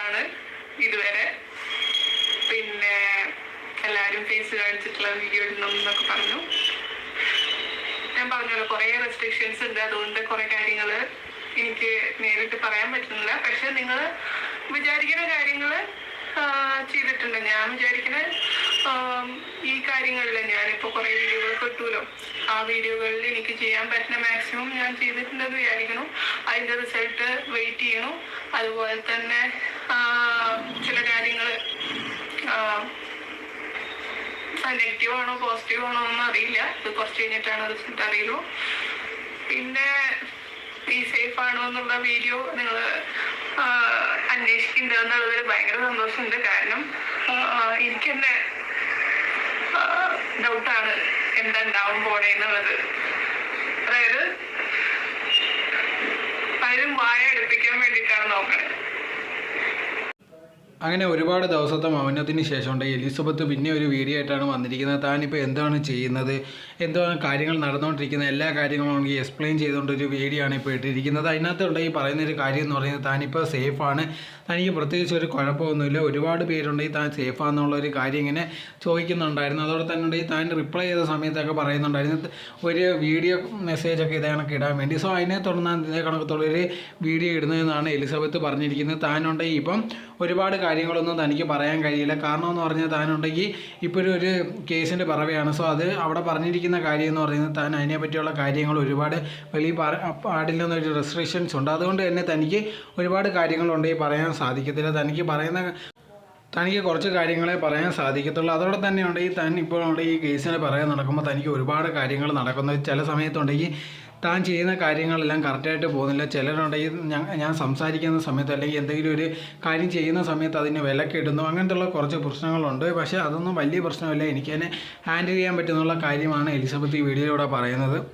ആണ് ഇതുവരെ. പിന്നെ എല്ലാവരും ഫേസ് കാണിച്ചിട്ടുള്ള വീഡിയോ ഇടണം എന്നൊക്കെ പറഞ്ഞു. ഞാൻ പറഞ്ഞല്ലോ കുറേ റെസ്ട്രിക്ഷൻസ് ഉണ്ട്. അതുകൊണ്ട് കുറേ കാര്യങ്ങൾ എനിക്ക് നേരിട്ട് പറയാൻ പറ്റുന്നില്ല. പക്ഷെ നിങ്ങൾ വിചാരിക്കുന്ന കാര്യങ്ങൾ ചെയ്തിട്ടുണ്ട്. ഞാൻ വിചാരിക്കുന്ന ഈ കാര്യങ്ങളിൽ ഞാനിപ്പോൾ കുറേ വീഡിയോകൾ കിട്ടുമല്ലോ ആ വീഡിയോകളിൽ എനിക്ക് ചെയ്യാൻ പറ്റുന്ന മാക്സിമം ഞാൻ ചെയ്തിട്ടുണ്ടെന്ന് വിചാരിക്കണം അതിന്റെ റിസൾട്ട് വെയിറ്റ് ചെയ്യണു. അതുപോലെ തന്നെ ചില കാര്യങ്ങൾ നെഗറ്റീവ് ആണോ പോസിറ്റീവ് ആണോ ഒന്നും അറിയില്ല. ഇത് കുറച്ച് കഴിഞ്ഞിട്ടാണ് റിസൾട്ട് അറിയുള്ളൂ. പിന്നെ ഈ സേഫ് ആണോ എന്നുള്ള വീഡിയോ നിങ്ങൾ അന്വേഷിക്കുന്നുണ്ടെന്നുള്ളതിൽ ഭയങ്കര സന്തോഷമുണ്ട്. കാരണം എനിക്ക് തന്നെ ഡൗട്ടാണ് എന്താ ഉണ്ടാവും പോണേന്നുള്ളത്. അതായത് പലരും വായ അടുപ്പിക്കാൻ വേണ്ടിയിട്ടാണ് നോക്കണത് അങ്ങനെ ഒരുപാട് ദിവസത്തെ മൗനത്തിന് ശേഷമുണ്ട്. എലിസബത്ത് പിന്നെ ഒരു വീഡിയോ ആയിട്ടാണ് വന്നിരിക്കുന്നത്. താനിപ്പോൾ എന്താണ് ചെയ്യുന്നത്? എന്താണ് കാര്യങ്ങൾ നടന്നുകൊണ്ടിരിക്കുന്നത് എല്ലാ കാര്യങ്ങളും എനിക്ക് എക്സ്പ്ലെയിൻ ചെയ്തുകൊണ്ട് ഒരു വീഡിയോ ആണ് ഇപ്പോൾ ഇട്ടിരിക്കുന്നത്. അതിനകത്തുണ്ട് ഈ പറയുന്ന ഒരു കാര്യം എന്ന് പറയുന്നത് താനിപ്പോൾ സേഫാണ് തനിക്ക് പ്രത്യേകിച്ച് ഒരു കുഴപ്പമൊന്നുമില്ല. ഒരുപാട് പേരുണ്ടെങ്കിൽ താൻ സേഫാന്നുള്ള ഒരു കാര്യം ഇങ്ങനെ ചോദിക്കുന്നുണ്ടായിരുന്നു. അതോടെ തന്നെ ഉണ്ടെങ്കിൽ താൻ റിപ്ലൈ ചെയ്ത സമയത്തൊക്കെ പറയുന്നുണ്ടായിരുന്നു. ഒരു വീഡിയോ മെസ്സേജൊക്കെ ഇതേ കണക്ക് ഇടാൻ വേണ്ടി. സോ അതിനെ തുടർന്ന് ഇതേ കണക്കത്തുള്ളൊരു വീഡിയോ ഇടുന്നതെന്നാണ് എലിസബത്ത് പറഞ്ഞിരിക്കുന്നത്. താനുണ്ടെങ്കിൽ ഇപ്പം ഒരുപാട് കാര്യങ്ങളൊന്നും തനിക്ക് പറയാൻ കഴിയില്ല. കാരണം എന്ന് പറഞ്ഞാൽ താനുണ്ടെങ്കിൽ ഇപ്പോഴും ഒരു കേസിന്റെ പറവയാണ്. സോ അത് അവിടെ പറഞ്ഞിരിക്കുന്ന കാര്യം എന്ന് പറയുന്നത് താൻ അതിനെ പറ്റിയുള്ള കാര്യങ്ങൾ ഒരുപാട് വെളിയിൽ പാടില്ലെന്നൊരു റെസ്ട്രിക്ഷൻസ് ഉണ്ട്. അതുകൊണ്ട് തന്നെ തനിക്ക് ഒരുപാട് കാര്യങ്ങളുണ്ടെങ്കിൽ പറയാൻ സാധിക്കത്തില്ല. തനിക്ക് പറയുന്ന തനിക്ക് കുറച്ച് കാര്യങ്ങളെ പറയാൻ സാധിക്കത്തുള്ളൂ. അതോടെ തന്നെ ഉണ്ടെങ്കിൽ താൻ ഉണ്ട് ഈ കേസിനെ പറയാൻ നടക്കുമ്പോൾ തനിക്ക് ഒരുപാട് കാര്യങ്ങൾ നടക്കുന്നത് ചില സമയത്തുണ്ടെങ്കിൽ താൻ ചെയ്യുന്ന കാര്യങ്ങളെല്ലാം കറക്റ്റായിട്ട് പോകുന്നില്ല. ചിലരുണ്ടെങ്കിൽ ഞാൻ സംസാരിക്കുന്ന സമയത്ത് അല്ലെങ്കിൽ എന്തെങ്കിലും ഒരു കാര്യം ചെയ്യുന്ന സമയത്ത് അതിന് വിലക്കിടുന്നു. അങ്ങനത്തുള്ള കുറച്ച് പ്രശ്നങ്ങളുണ്ട്. പക്ഷേ അതൊന്നും വലിയ പ്രശ്നമല്ല. എനിക്ക് തന്നെ ഹാൻഡിൽ ചെയ്യാൻ പറ്റുന്നുള്ള കാര്യമാണ് എലിസബത്ത് ഈ വീഡിയോയിലൂടെ പറയുന്നത്.